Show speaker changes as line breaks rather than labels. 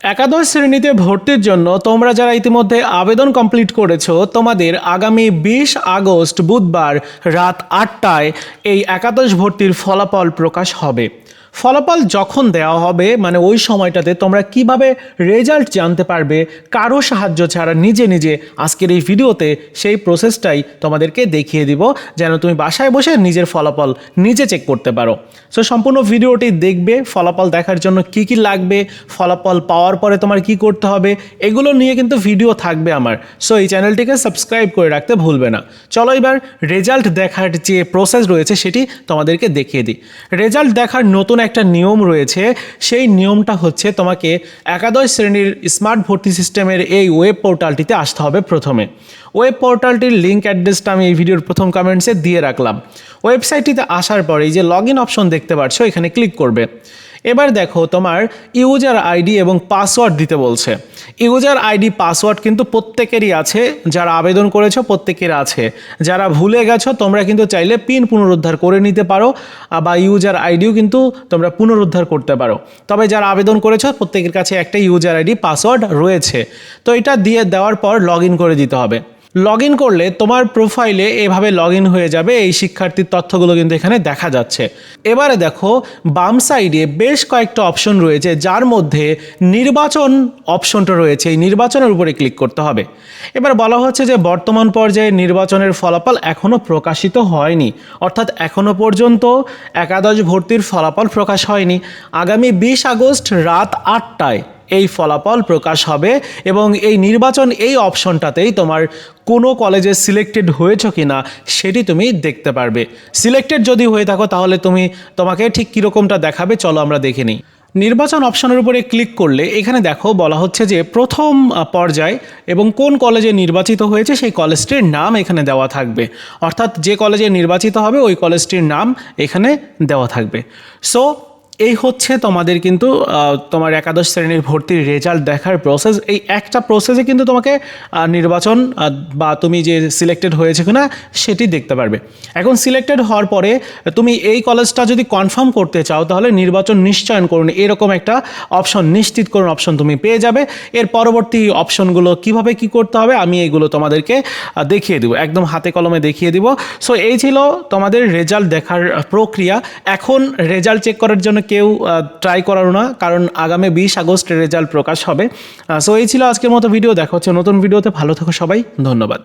একাদশ শ্রেণীতে ভর্তির জন্য তোমরা যারা ইতিমধ্যে আবেদন কমপ্লিট করেছ, তোমাদের আগামী বিশ আগস্ট বুধবার রাত আটটায় এই একাদশ ভর্তির ফলাফল প্রকাশ হবে। ফলাফল যখন দেওয়া হবে মানে ওই সময়টাতে তোমরা কীভাবে রেজাল্ট জানতে পারবে, কারও সাহায্য ছাড়া নিজে নিজে আজকের এই ভিডিওতে সেই প্রসেসটাই তোমাদেরকে দেখিয়ে দিব, যেন তুমি বাসায় বসে নিজের ফলাফল নিজে চেক করতে পারো। সো সম্পূর্ণ ভিডিওটি দেখবে, ফলাফল দেখার জন্য কি কি লাগবে, ফলাফল পাওয়ার পরে তোমার কি করতে হবে, এগুলো নিয়ে কিন্তু ভিডিও থাকবে আমার। সো এই চ্যানেলটিকে সাবস্ক্রাইব করে রাখতে ভুলবে না। চলো এবার রেজাল্ট দেখার যে প্রসেস রয়েছে, সেটি তোমাদেরকে দেখিয়ে দিই। রেজাল্ট দেখার নতুন একটা নিয়ম রয়েছে, সেই নিয়মটা হচ্ছে তোমাকে একাদশ শ্রেণির স্মার্ট ভর্তি সিস্টেমের এই ওয়েব পোর্টালটিতে আসতে হবে প্রথমে। ওয়েব পোর্টালটির লিঙ্ক অ্যাড্রেসটা আমি এই ভিডিওর প্রথম কমেন্টসে দিয়ে রাখলাম। ওয়েবসাইটটিতে আসার পরে যে লগ ইন অপশন দেখতে পাচ্ছ এখানে ক্লিক করবে। এবার দেখো তোমার ইউজার আইডি এবং পাসওয়ার্ড দিতে বলছে। ইউজার আইডি, পাসওয়ার্ড কিন্তু প্রত্যেকেরই আছে, যারা আবেদন করেছ প্রত্যেকের আছে। যারা ভুলে গেছো, তোমরা কিন্তু চাইলে পিন পুনরুদ্ধার করে নিতে পারো, বা ইউজার আইডিও কিন্তু তোমরা পুনরুদ্ধার করতে পারো। তবে যারা আবেদন করেছ, প্রত্যেকের কাছে একটা ইউজার আইডি, পাসওয়ার্ড রয়েছে। তো এটা দিয়ে দেওয়ার পর লগ করে দিতে হবে। লগ ইন করলে তোমার প্রোফাইলে এভাবে লগ ইন হয়ে যাবে। এই শিক্ষার্থীর তথ্যগুলো কিন্তু এখানে দেখা যাচ্ছে। এবারে দেখো, বাম সাইডে বেশ কয়েকটা অপশন রয়েছে, যার মধ্যে নির্বাচন অপশনটা রয়েছে। এই নির্বাচনের উপরে ক্লিক করতে হবে। এবার বলা হচ্ছে যে, বর্তমান পর্যায়ে নির্বাচনের ফলাফল এখনও প্রকাশিত হয়নি। অর্থাৎ এখনও পর্যন্ত একাদশ ভর্তির ফলাফল প্রকাশ হয়নি। আগামী বিশ আগস্ট রাত আটটায় এই ফলাফল প্রকাশ হবে এবং এই নির্বাচন এই অপশনটাতেই তোমার কোনো কলেজে সিলেক্টেড হয়েছ কি না সেটি তুমি দেখতে পারবে। সিলেক্টেড যদি হয়ে থাকো তাহলে তুমি তোমাকে ঠিক কীরকমটা দেখাবে চলো আমরা দেখে নিই। নির্বাচন অপশনের উপরে ক্লিক করলে এখানে দেখো বলা হচ্ছে যে প্রথম পর্যায় এবং কোন কলেজে নির্বাচিত হয়েছে সেই কলেজটির নাম এখানে দেওয়া থাকবে। অর্থাৎ যে কলেজে নির্বাচিত হবে ওই কলেজটির নাম এখানে দেওয়া থাকবে। সো এই হচ্ছে তোমাদের কিন্তু তোমার একাদশ শ্রেণির ভর্তির রেজাল্ট দেখার প্রসেস এই একটা প্রসেসে কিন্তু তোমাকে নির্বাচন বা তুমি যে সিলেক্টেড হয়েছে কিনা সেটি দেখতে পারবে। এখন সিলেক্টেড হওয়ার পরে তুমি এই কলেজটা যদি কনফার্ম করতে চাও, তাহলে নির্বাচন নিশ্চয়ন করুন। এরকম একটা অপশন নিশ্চিত করুন অপশন তুমি পেয়ে যাবে। এর পরবর্তী অপশনগুলো কীভাবে কি করতে হবে, আমি এইগুলো তোমাদেরকে দেখিয়ে দেবো। একদম হাতে কলমে দেখিয়ে দিব। সো এই ছিল তোমাদের রেজাল্ট দেখার প্রক্রিয়া। এখন রেজাল্ট চেক করার জন্য কেউ ট্রাই করারও না, কারণ আগামী বিশ আগস্ট রেজাল্ট প্রকাশ হবে। সো এই ছিল আজকের মতো ভিডিও দেখা হচ্ছে নতুন ভিডিওতে ভালো থাকো সবাই। ধন্যবাদ।